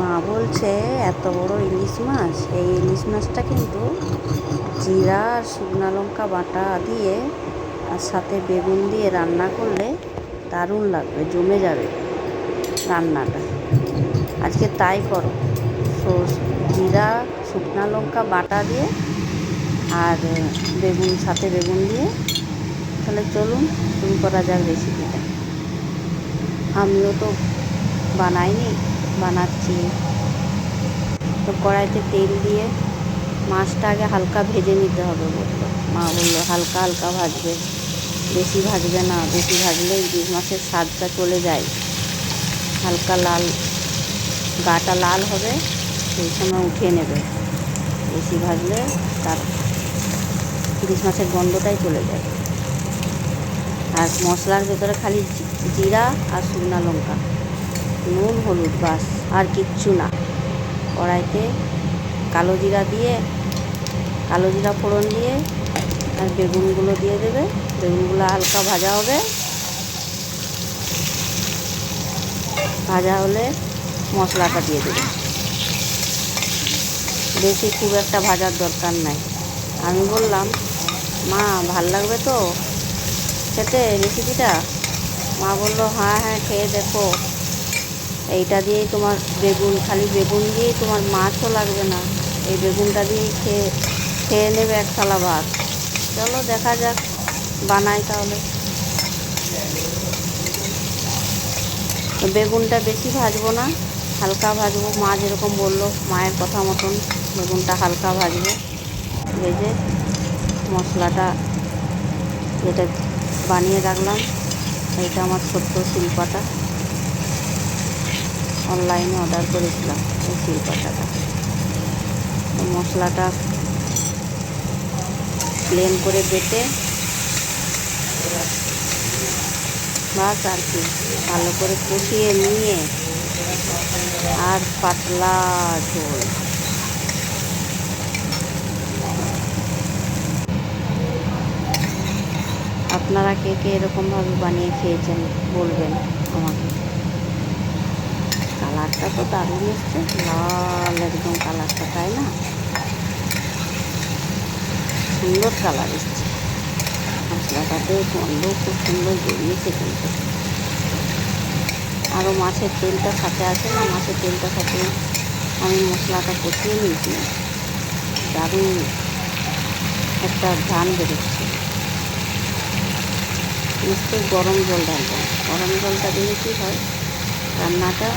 মা বলছে, এত বড় ইলিশ মাছ? এই ইলিশ মাছটা কিন্তু জিরা আর শুকনো লঙ্কা বাটা দিয়ে আর সাথে বেগুন দিয়ে রান্না করলে দারুণ লাগবে, জমে যাবে রান্নাটা। আজকে তাই করো। জিরা, শুকনো লঙ্কা বাটা দিয়ে আর বেগুন, সাথে বেগুন দিয়ে তাহলে চলুন, শুরু করা যাক রেসিপিটা আমিও তো বানাইনি। বানাচ্ছি। তো কড়াইতে তেল দিয়ে মাছটা আগে হালকা ভেজে নিতে হবে বলল। মা বলল, হালকা হালকা ভাজবে। বেশি ভাজবে না, বেশি ভাজলে ইলিশ মাছের স্বাদটা চলে যায়। হালকা লাল, গাটা লাল হবে, সেই সময় উঠিয়ে নেবে। বেশি ভাজলে তার ইলিশ মাছের গন্ধটাই চলে যায়। আর মশলার ভেতরে খালি জিরা আর শুকনো লঙ্কা। নুন, হলুদ বাস, আর কিচ্ছু না। কড়াইতে কালো জিরা দিয়ে, কালো জিরা ফোড়ন দিয়ে, আর বেগুনগুলো দিয়ে দেবে। বেগুনগুলো হালকা ভাজা হবে। ভাজা হলে মশলাটা দিয়ে দেবে। বেশি খুব একটা ভাজার দরকার নাই। আমি বললাম, মা, ভালো লাগবে তো খেতে রেসিপিটা? মা বলল হ্যাঁ হ্যাঁ খেয়ে দেখো। এইটা দিয়েই তোমার বেগুন, খালি বেগুন দিয়েই তোমার মাছও লাগবে না। এই বেগুনটা দিয়েই খেয়ে খেয়ে নেবে এক থালা ভাত। চলো দেখা যাক, বানাই তাহলে। বেগুনটা বেশি ভাজবো না, হালকা ভাজবো। মা যেরকম বলল, মায়ের কথা মতন বেগুনটা হালকা ভাজবো। ভেজে মশলাটা যেটা বানিয়ে রাখলাম। এটা আমার ছোট্ট শিল্পাটা। অনলাইনে অর্ডার করেছিলাম, এই শিল্পাটাটা মশলাটা প্লেন করে বেটে বাস আর কি, ভালো করে কষিয়ে নিয়ে আর পাতলা ঝোল। আপনারা কে কে এরকমভাবে বানিয়ে খেয়েছেন বলবেন আমাকে। কালারটা তো দারুণ এসছে। লাল একদম কালারটা, তাই না? সুন্দর কালার এসছে। মশলাটাতে গন্ধ খুব সুন্দর বেরিয়েছে কিন্তু। আরও মাছের তেলটা সাথে আছে না? মাছের তেলটা সাথে আমি মশলাটা কষিয়ে নিয়েছি। দারুণ একটা ধান বেরোচ্ছে। নিশ্চয়ই গরম জল ঢালবেন গরম জলটা দিলে কী হয়? রান্নাটা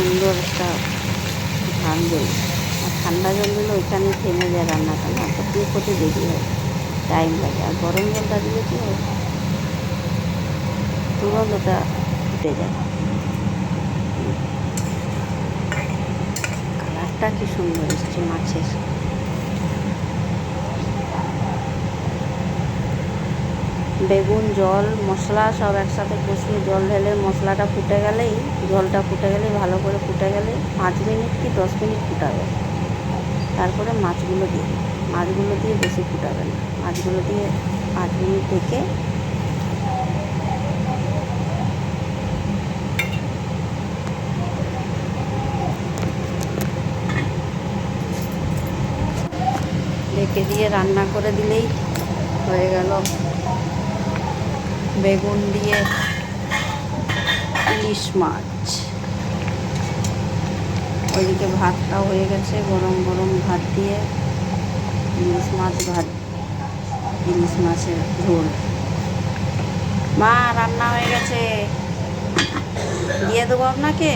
সুন্দর একটা ধান জল। আর ঠান্ডা জল দিলে ওইখানে থেমে যায় রান্নাটা, না? কোথায় কোথায় দেরি হয় টাইম লাগে। আর গরম জলটা দিলে কী হয়? ওটা ফুটে যায়। কালারটা কি সুন্দর এসছে মাছের। বেগুন, জল, মশলা সব একসাথে কষিয়ে জল ঢেলে মশলাটা ফুটে গেলেই, জলটা ফুটে গেলেই, ভালো করে ফুটে গেলে পাঁচ মিনিট কি দশ মিনিট ফুটাবে? তারপরে মাছগুলো দিয়ে। মাছগুলো দিয়ে বেশি ফুটাবে না। মাছগুলো দিয়ে পাঁচ মিনিট ঢেকে ঢেকে দিয়ে রান্না করে দিলেই হয়ে গেল। বেগুন দিয়ে ইলিশ মাছ। ওইদিকে ভাতটা হয়ে গেছে, গরম গরম ভাত দিয়ে ইলিশ মাছ ভাত, ইলিশ মাছের ঝোল। মা, রান্না হয়ে গেছে। দিয়ে দেবো আপনাকে?